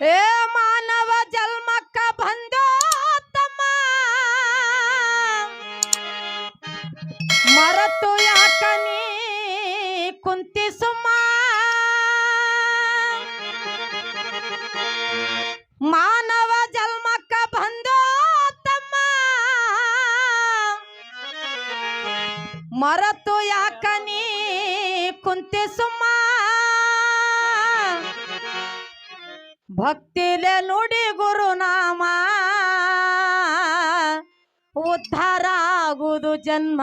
ಏ ಮಾನವ ಭಕ್ತಿಲೆ ನುಡಿ ಗುರುನಾಮ. ಉದ್ಧಾರ ಆಗುವುದು ಜನ್ಮ.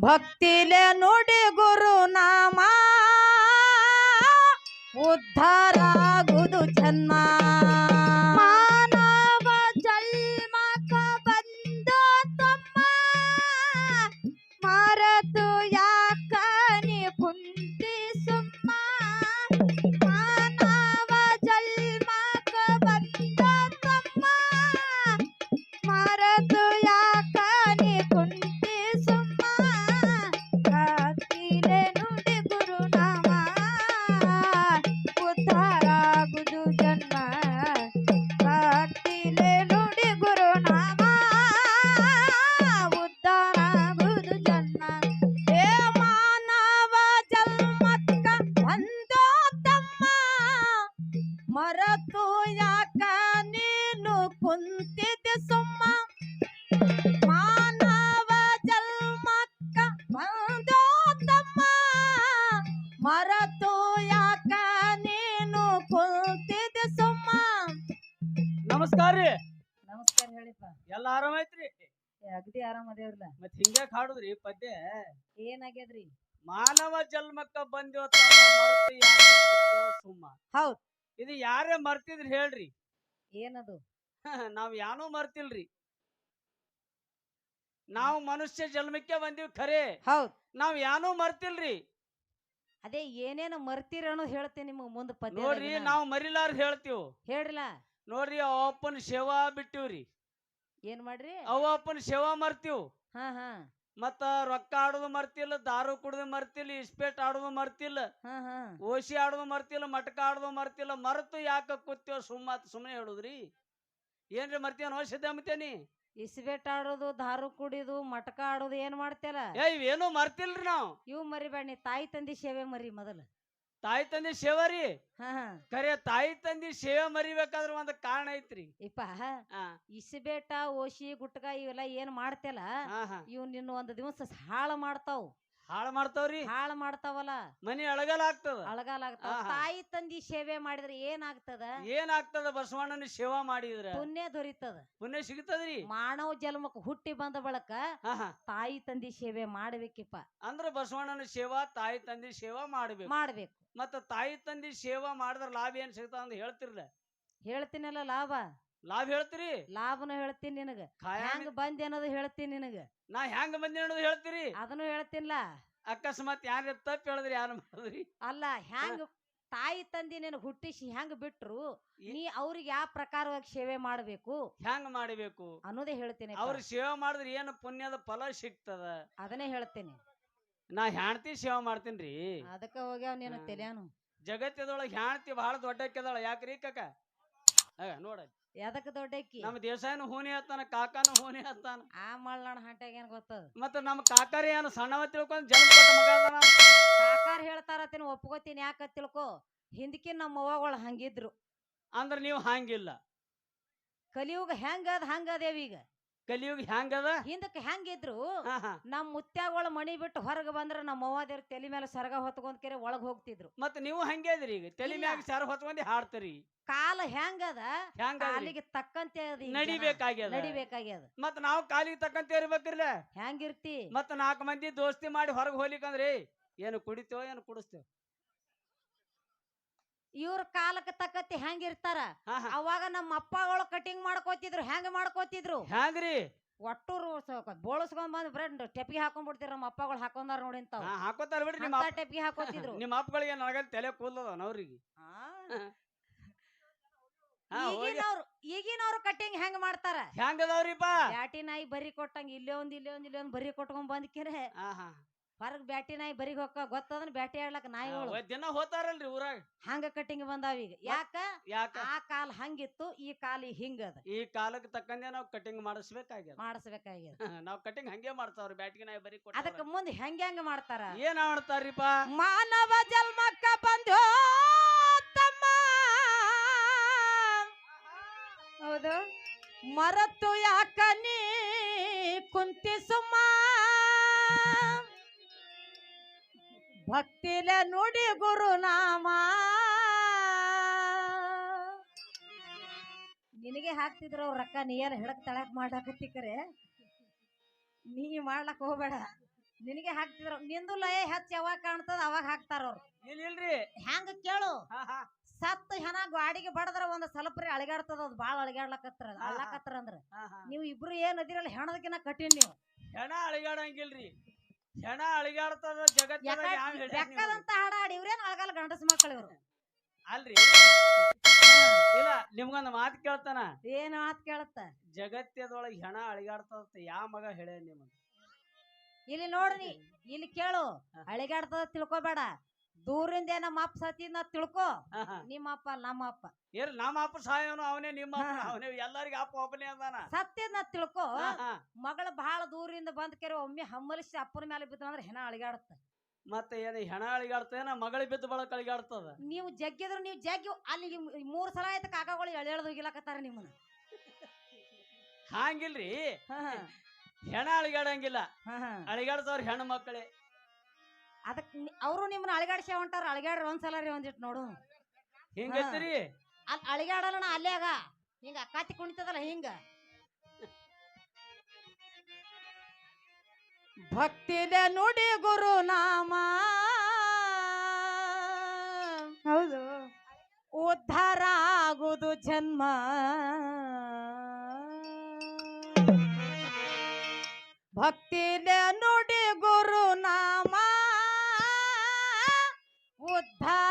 ಭಕ್ತಿಲೆ ನುಡಿ ಗುರುನಾಮ. ಉದ್ಧಾರ ಆಗುವುದು ಜನ್ಮ. ಮತ್ ಹಾಡುದ್ರಿ ಪದ್ಯ? ಏನಾಗ್ಯದ್ರಿ? ಮಾನವ ಜನ್ಮಕ್ಕ ಬಂದಿವ ತಮ್ಮ ಮರೆತು ಸುಮ್ಮ. ಹೌದ್. ಇದು ಯಾರೇ ಮರ್ತಿದ್ರಿ ಹೇಳ್ರಿ. ಏನದು? ನಾವ್ ಯಾನೂ ಮರ್ತಿಲ್ರಿ. ನಾವು ಮನುಷ್ಯ ಜನ್ಮಕ್ಕೆ ಬಂದಿವಿ ಖರೆ. ಹೌದ್. ನಾವ್ ಯಾನೂ ಮರ್ತಿಲ್ರಿ. ಅದೇ ಏನೇನು ಮರ್ತೀರ ಅನ್ನೋದು ಹೇಳ್ತೀನಿ ನಿಮಗೆ ಮುಂದೆ ಪದ್ಯ ನೋಡ್ರಿ ನಾವು ಮರಿಲಾರ್ ಹೇಳ್ತೀವ್. ಹೇಳ್ರಲ್ಲ ನೋಡ್ರಿ ಅವಪ್ಪನ ಸೇವಾ ಬಿಟ್ಟಿವ್ರಿ. ಏನ್ ಮಾಡ್ರಿ? ಅವ ಅಪ್ಪನ ಸೇವಾ ಮರ್ತೀವ್. ಹಾ ಹಾ. ಮತ್ತ ರೊಕ್ಕ ಆಡೋದು ಮರ್ತಿಲ್ಲ ದಾರು ಕುಡ್ದು ಮರ್ತಿಲ್ಲ ಇಸ್ಪೇಟ್ ಆಡೋದು ಮರ್ತಿಲ್ಲ ಹಾ ಹಾ. ಓಸಿ ಆಡೋದು ಮರ್ತಿಲ್ಲ ಮಟಕ ಆಡೋದು ಮರ್ತಿಲ್ಲ ಮರೆತು ಯಾಕ ಕೂತ್ಯೋ ಸುಮ್ಮ ಸುಮ್ಮನೆ ಹೇಳುದ್ರಿ? ಏನ್ರಿ ಮರ್ತೇನೋ ಸಿದ್ಧಾಮತೇನಿ ಇಸ್ಬೇಟ್ ಆಡೋದು ದಾರು ಕುಡಿದು ಮಟಕ ಆಡೋದು ಏನ್ ಮಾಡ್ತೀರ ಏ ಇವೇನು ಮರ್ತಿಲ್ರಿ ನಾವು. ಇವ್ ಮರಿಬೇಡ ನೀ ತಾಯಿ ತಂದಿ ಸೇವೆ ಮರಿ ಮೊದಲು. ತಾಯಿ ತಂದೆ ಸೇವಾ ರೀ. ಹಾ ಹಾ. ಖರೆ ತಾಯಿ ತಂದಿ ಸೇವೆ ಮರಿಬೇಕಾದ್ರ ಒಂದ್ ಕಾರಣ ಐತ್ರಿ. ಇಪ್ಪ ಆ, ಇಸ್ಬೇಟ ಓಶಿ ಗುಟ್ಕಾ ಇವೆಲ್ಲ ಏನ್ ಮಾಡ್ತೇಲ ಹಾ ಹಾ. ಇವ್ ನಿನ್ನ ಒಂದ್ ದಿವಸ ಹಾಳ ಮಾಡ್ತಾವ್. ಹಾಳ ಮಾಡ್ತಾವ್ರಿ? ಹಾಳ್ ಮಾಡ್ತಾವಲ್ಲ? ಮನಿ ಅಳಗಲ್ ಆಗ್ತದ. ಅಳಗಾಲ ಆಗ್ತಾವ. ಆಹಾ. ತಾಯಿ ತಂದಿ ಸೇವೆ ಮಾಡಿದ್ರೆ ಏನಾಗ್ತದ? ಏನ್ ಆಗ್ತದ ಬಸವಣ್ಣನ ಸೇವಾ ಮಾಡಿದ್ರ? ಪುಣ್ಯ ದೊರೀತದ. ಪುಣ್ಯ ಸಿಗ್ತದ್ರಿ. ಮಾನವ ಜನ್ಮಕ್ಕೆ ಹುಟ್ಟಿ ಬಂದ ಬಳಕ ಹಾ ಹಾ ತಾಯಿ ತಂದಿ ಸೇವೆ ಮಾಡ್ಬೇಕಿಪ್ಪ. ಅಂದ್ರ ಬಸವಣ್ಣನ ಸೇವಾ ತಾಯಿ ತಂದಿ ಸೇವಾ ಮಾಡ್ಬೇಕು. ಮಾಡ್ಬೇಕು. ಮತ್ತ ತಾಯಿ ತಂದಿ ಸೇವಾ ಮಾಡಿದ್ರ ಲಾಭ ಏನ್ ಸಿಗ್ತಾವ ಅಂತ ಹೇಳ್ತಿರ್ಲ? ಹೇಳ್ತೀನಲ್ಲ ಲಾಭ. ಲಾಭ ಹೇಳ್ತೀರಿ? ಲಾಭನು ಹೇಳ್ತೀನಿ ನಿನಗ. ಹೆಂಗ್ ಬಂದಿ ಅನ್ನೋದು ಹೇಳ್ತೀನಿ ನಿನಗ. ನಾ ಹೆಂಗ್ ಬಂದಿ ಅನ್ನೋದು ಹೇಳ್ತೀರಿ? ಅದನ್ನು ಹೇಳ್ತೀನಿಲ್ಲ. ಅಕಸ್ಮಾತ್ ಯಾರ ತಪ್ಪು ಹೇಳಿದ್ರಿ ಯಾರು ಮಾಡಿದ್ರಿ? ಅಲ್ಲ ಹೆಂಗ್ ತಾಯಿ ತಂದಿ ನಿನ್ ಹುಟ್ಟಿಸಿ ಹೆಂಗ್ ಬಿಟ್ರು ನೀ ಅವ್ರಿಗೆ ಯಾವ ಪ್ರಕಾರವಾಗಿ ಸೇವೆ ಮಾಡಬೇಕು? ಹೆಂಗ್ ಮಾಡಬೇಕು? ಅನ್ನೋದೇ ಹೇಳ್ತೀನಿ ಅವ್ರ ಸೇವೆ ಮಾಡಿದ್ರೆ ಏನು ಪುಣ್ಯದ ಫಲ ಸಿಗ್ತದ? ಅದನ್ನೇ ಹೇಳ್ತೀನಿ. ನಾ ಹೆಣ್ತಿ ಸೇವೆ ಮಾಡ್ತೀನಿ ಅದಕ್ಕೆ ಹೋಗ್ಯಾವ ನೀನು. ತೆಲ್ಯಾನು. ಜಗತ್ತದೊಳಗೆ ಹೆಣ್ತಿ ಬಹಳ ದೊಡ್ಡಕ್ಕೆದಾಳ. ಯಾಕ್ರಿ ಕಕ್ಕ ನೋಡ. ಎದಕ್ ದೊಡ್ಡಕ್ಕಿ? ನಮ್ಮ ದೇಶಾಯನ ಹೂನಿ ಹತ್ತಾನ ಕಾಕಾನು ಹೂನಿ ಹತ್ತಾನ. ಆ ಮಳ್ಳಾಣ ಹಂಟ್ಯಾಗ ಏನ್ ಗೊತ್ತದ? ಮತ್ತ ನಮ್ಮ ಕಾಕಾರಿ ಏನು ಸಣ್ಣವ ತಿಳ್ಕೊಂಡ್ ಜನ್ಮ ಕೊಟ್ಟ ಮಗ ಅದಾನ ಸಾಕಾರ ಒಪ್ಕೋತೀನಿ ಯಾಕ ತಿಳ್ಕೊ? ಹಿಂದಕಿನ್ ನಮ್ಮ ಅವ್ವಗಳು ಹಂಗಿದ್ರು. ಅಂದ್ರ ನೀವು ಹಂಗಿಲ್ಲ. ಕಲಿಯುಗ ಹೆಂಗದ ಹಂಗದೇವಿ ಈಗ? ಕಲಿಯುಗ ಹೆಂಗದ ಹಿಂದಕ್ಕೆ ಹೆಂಗಿದ್ರು ನಮ್ ಮುತ್ಯಾಗೋಳ ನಮ್ಮ ಮುತ್ಯಾಗಳ ಮಣಿ ಬಿಟ್ಟು ಹೊರಗೆ ಬಂದ್ರ ನಮ್ಮ ಅವ್ವಾದೇವ್ರ ತಲೆ ಮೇಲೆ ಸರಗ ಹೊತ್ಕೊಂಡ್ ಕೆರೆ ಒಳಗ್ ಹೋಗ್ತಿದ್ರು. ಮತ್ತೆ ನೀವು ಹಂಗೇದ್ರಿ ಈಗ? ತಲೆ. ಮ್ಯಾಗ ಸರ ಹೊತ್ಕೊಂಡಿ ಹಾಡ್ತೀರಿ ಕಾಲ ಹೆಂಗದ ಅಲ್ಲಿಗೆ ಕಾಲಿಗೆ ತಕ್ಕಂತೆ. ನಡಿಬೇಕಾಗ್ಯದ? ನಡಿಬೇಕಾಗ್ಯದ. ಮತ್ತ ನಾವು ಕಾಲಿಗೆ ತಕ್ಕಂತ ಇರ್ಬೇಕ್ರಿಲ್ಲ? ಹೆಂಗಿರ್ತಿ ಮತ್ತ ನಾಲ್ಕು ಮಂದಿ ದೋಸ್ತಿ ಮಾಡಿ ಹೊರಗೆ ಹೋಗ್ಲಿಕ್ಕಂದ್ರಿ? ಏನು ಕುಡಿತೇವ ಏನು ಕುಡಿಸ್ತೇವ? ಇವ್ರ ಕಾಲಕ್ಕೆ ತಕ್ಕತ್ತಿ ಹೆಂಗಿರ್ತಾರ ಇರ್ತಾರ ಹಾ. ಅವಾಗ ನಮ್ಮ ಅಪ್ಪಗಳು ಕಟಿಂಗ್ ಮಾಡ್ಕೋತಿದ್ರು ಹೆಂಗ್ ಮಾಡ್ಕೋತಿದ್ರು? ಹ್ಯಾಂಗ್ರಿ? ಒಟ್ಟೂರು ಬೋಳಸ್ಕೊಂಡ್ ಬಂದ್ ಬ್ರೆಡ್ ಟೆಪಿ ಹಾಕೊಂಡ್ಬಿಡ್ತಿರ ನಮ್ಮ ಅಪ್ಪಗಳು ಹಾಕೊಂಡಾರ ನೋಡಿ ಇಂತಾವ್ ಹಾ ಹಾಕೋತಾರ ಬಿಡ್ರಿ ನಿಮ್ಮ ಟೆಪಿ ಟೆಪ್ಗೆ ಹಾಕೋತಿದ್ರು. ನಿಮ್ಮ ಅಪ್ಪಗಳಿಗೆ ನನಗಲ್ಲಿ ತಲೆ ಕೂದಲದ ಅವ್ರಿಗೆ ಆ. ಹಾ ಹೋಗಿ. ಈಗಿನವ್ರು ಈಗಿನವ್ರು ಕಟಿಂಗ್ ಹೆಂಗ್ ಮಾಡ್ತಾರ? ಹೆಂಗದವ್ರಿಪ್ಪ ಬ್ಯಾಟಿ ನಾಯಿ ಬರಿ ಕೊಟ್ಟಂಗ ಇಲ್ಲೇ ಒಂದ್ ಇಲ್ಲೇ ಒಂದ್ ಇಲ್ಲೇ ಒಂದ್ ಬರಿ ಕೊಟ್ಕೊಂಡ್ ಬಂದ್ಕಿರೆ ಹಾ ಹಾ. ಹೊರಗ್ ಬ್ಯಾಟಿ ನಾಯಿ ಬರಿಗ್ ಹೊಕ್ಕ ಗೊತ್ತದನ್ ಬ್ಯಾಟಿ ಆಡ್ಲಕ್ ನಾಯಿಗಳು. ದಿನ ಹೋತಾರಲ್ರಿ ಊರಾಗ. ಹಂಗ ಕಟಿಂಗ್ ಬಂದಾವ ಈಗ. ಯಾಕ? ಯಾಕ? ಆ ಕಾಲ್ ಹಂಗಿತ್ತು ಈ ಕಾಲ್ ಈಗ ಅದ. ಈ ಕಾಲಕ್ಕೆ ತಕ್ಕಂಗೆ ನಾವು ಕಟಿಂಗ್ ಮಾಡಿಸ್ಬೇಕಾಗ್ಯದ. ಮಾಡಿಸ್ಬೇಕಾಗ್ಯದ. ನಾವು ಕಟಿಂಗ್ ಹಂಗೆ ಮಾಡ್ತಾವ್ರಿ ಬ್ಯಾಟಿಗೆ ನಾಯಿ ಬರೀ ಅದಕ್ಕ ಮುಂದೆ ಹೆಂಗ್ ಹೆಂಗ್ ಮಾಡ್ತಾರ? ಏನ್ ಮಾಡ್ತಾರಿಪ್ಪ ಮಾನವ ಜನ್ಮಕ್ಕ ಬಂದು ತಮ್ಮ. ಹೌದು. ಮರತು ಯಾಕ ನೀ ಕುಂತಿ ಸುಮ್ಮ ಭಕ್ತಿಲ ನುಡಿ ಗುರುನಾಮ ನಿನಗೆ ಹಾಕ್ತಿದ್ರು ಅವ್ರ ರೊಕ್ಕ ನೀ ಏನ್ ಹಿಡಕ್ ತಳಕ್ ಮಾಡಾಕತ್ತಿಕರೆ ನೀ ಮಾಡ್ಲಕ್ ಹೋಗ್ಬೇಡ. ನಿನಗೆ ಹಾಕ್ತಿದ್ರು ನಿಂದು ಲಯ ಹೆಚ್ಚ ಯಾವಾಗ ಕಾಣ್ತದ ಅವಾಗ ಹಾಕ್ತಾರ ಅವ್ರು. ಇಲ್ರಿ ಹೆಂಗ ಕೇಳು? ಸತ್ತ ಹೆಣ ಗಾಡಿಗೆ ಬಡದ್ರ ಒಂದ್ ಸ್ವಲ್ಪ ರೀ ಅಳಿಗಾಡ್ತದ ಅದ್ ಬಾಳ ಅಳಿಗಾಡ್ಲಕತ್ರ. ಅಳ್ಳಕತ್ರ ಅಂದ್ರ. ನೀವು ಇಬ್ರು ಏನ್ ಅದಿರಲ್ಲ ಹೆಣದಕಿನ ಕಠಿಣ ನೀವು. ಹೆಣ ಅಳಿಗಾಡಂಗಿಲ್ರಿ. ಹೆಣ ಅಳಿಗಾಡ್ತದ ಜಗತ್ತಿನ ಹಾಡ ಬೆಕ್ಕದಂತ ಹಾಡಾಡಿ ಇವ್ರೇನ್ ಅಳಗಲ್ಲ ಗಂಡಸ ಮಕ್ಕಳು ಇವ್ರು? ಅಲ್ರಿ. ಇಲ್ಲ ನಿಮ್ಗೊಂದ್ ಮಾತು ಕೇಳ್ತಾನ? ಏನ್ ಮಾತ್ ಕೇಳತ್ತ ಜಗತ್ತದೊಳಗ ಹೆಣ ಅಳಿಗಾಡ್ತದ ಯಾ ಮಗ ಹೇಳ ನಿಮಗ್? ಇಲ್ಲಿ ನೋಡ್ರಿ ಇಲ್ಲಿ ಕೇಳು. ಅಳಿಗಾಡ್ತದ ತಿಳ್ಕೊಬೇಡ. ದೂರಿಂದ ನಮ್ಮ ಅಪ್ಪ ಸತಿನ ತಿಳ್ಕೊ. ನಿಮ್ಮ ಅಪ್ಪ ನಮ್ಮ ಅಪ್ಪ ಏನ್ ನಮ್ಮ ಅಪ್ಪ ಸಹಾಯನು ಅವನೇ ನಿಮ್ಮ. ಅವನೇ ಎಲ್ಲರಿಗೂ ಅಪ್ಪ ಒಬ್ಬನೇ ಅದಾನ. ಸತ್ಯನ ತಿಳ್ಕೊ. ಮಗಳ ಬಹಳ ದೂರಿಂದ ಬಂದ್ ಕೆರೆ ಒಮ್ಮೆ ಹಮ್ಮಲಿಸಿ ಅಪ್ಪನ ಮೇಲೆ ಬಿದ್ದ ಅಂದ್ರೆ ಹೆಣ ಅಳಿಗಾಡುತ್ತ ಮತ್ತೆ ಏನ ಹೆಣ ಅಳಿಗಾಡ್ತೇನ ಮಗಳ ಬಿದ್ದ ಬಳಕ ಅಳಿಗಾಡ್ತದ ನೀವು ಜಗ್ಗಿದ್ರು ನೀವು ಜಗ್ಗಿ ಅಲ್ಲಿ ಮೂರ್ ಸಲ ಆಯ್ತು ಕಾಕಗಳು ಎಳೆಳ್ದು ಹೋಗಿಲಕತ್ತಾರ ನಿಮ್ಮನ್ನ. ಹಾಂಗಿಲ್ರಿ. ಹೆಣ ಅಳಿಗಾಡಂಗಿಲ್ಲ. ಅಳಿಗಾಡ್ತವ್ರ ಹೆಣ್ಣು ಮಕ್ಕಳೇ. ಅದಕ್ ಅವರು ನಿಮ್ಮನ್ನ ಅಳಿಗಾಡ್ಸಿ ಹೊಂಟಾರ? ಅಳಿಗಾಡ್ರಿ ಒಂದ್ಸಲ ರೀ ಒಂದಿಟ್ಟು ನೋಡು. ಹಿಂಗೈತಿರಿ ಅಲ್ಲಿ ಅಳಿಗಾಡಲ್ಲ ಅಲ್ಲೇ ಆಗ ಹಿಂಗ ಅಕ್ಕಾತಿ ಕುಣಿತದಲ್ಲ ಹಿಂಗ. ಭಕ್ತಿದ ನುಡಿ ಗುರು ನಾಮ. ಹೌದು. ಉದ್ಧಾರ ಆಗುದು ಜನ್ಮ. ಭಕ್ತಿದ ನುಡಿ ಗುರು ನಾಮ. ಉದ್ಧಾರ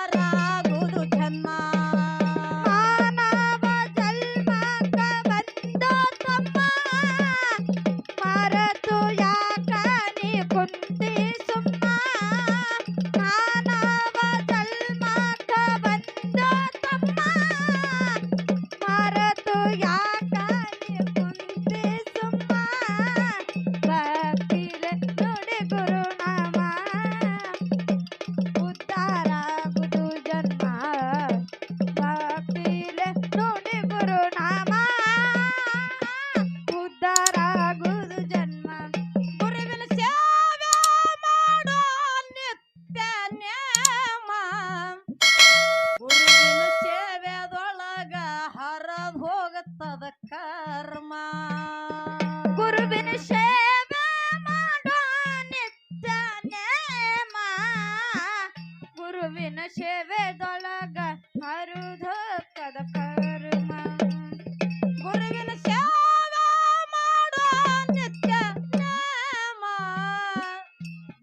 ನಿತ್ಯ ನೇಮ.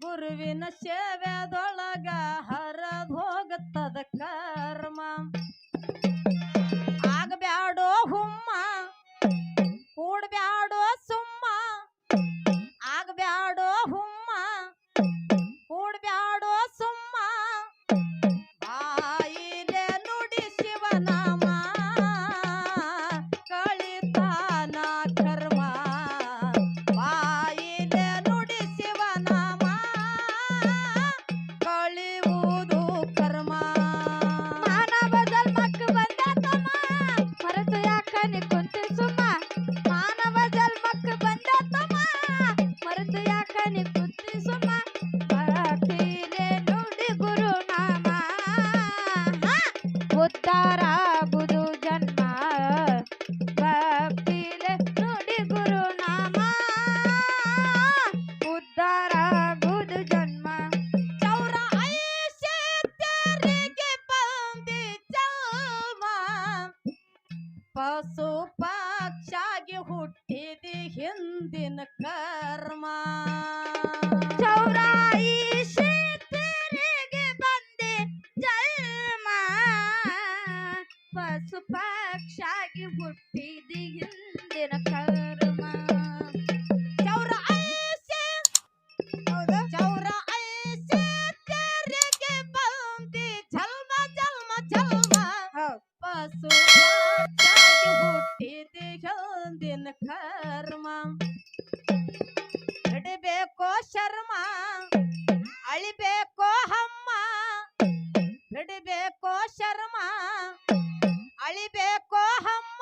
ಗುರುವಿನ ಸೇವೆದೊಳಗ Enrique. ಹುಟ್ಟಿದೆ ಹಿಂದಿನ ಕರ್ಮ ಬಿಡಬೇಕೋ ಶರ್ಮ ಅಳಿಬೇಕೋ ಹಮ್ಮ ಶರ್ಮಾ ಅಳಿ ಅಳಿಬೇಕೋ ಹಮ್ಮ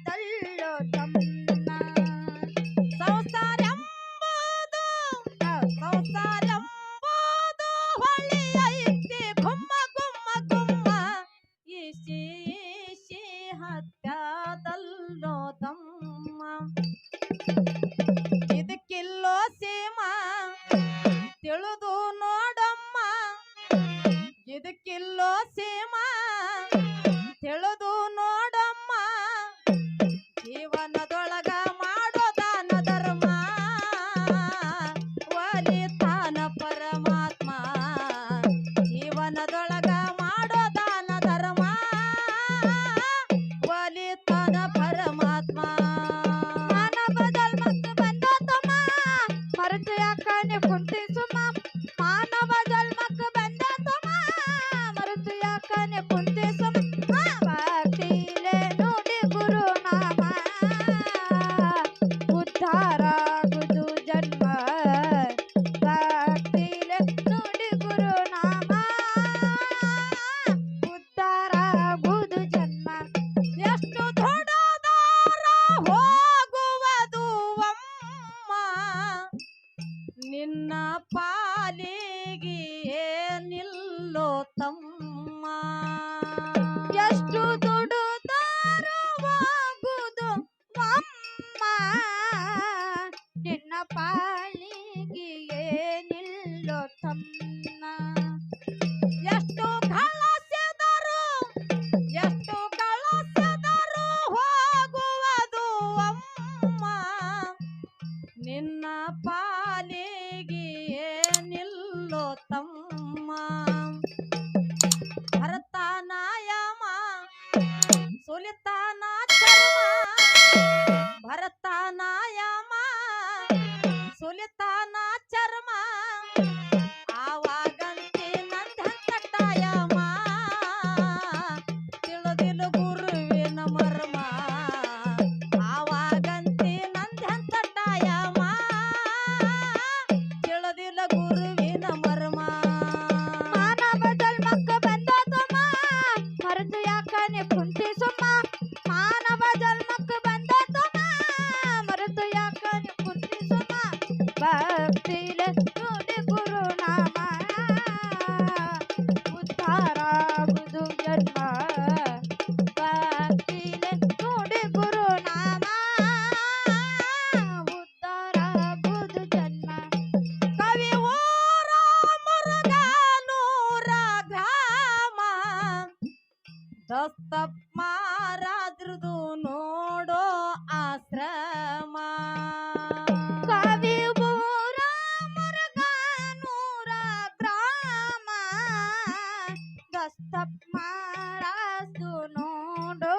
ನೋಡಮ್ಮ. ಇದಕ್ಕಿಲ್ಲೋ ಸೀಮಾ pone, pone. ದಸ್ತಪ್ ಮಾರಾದು ನೋಡೋ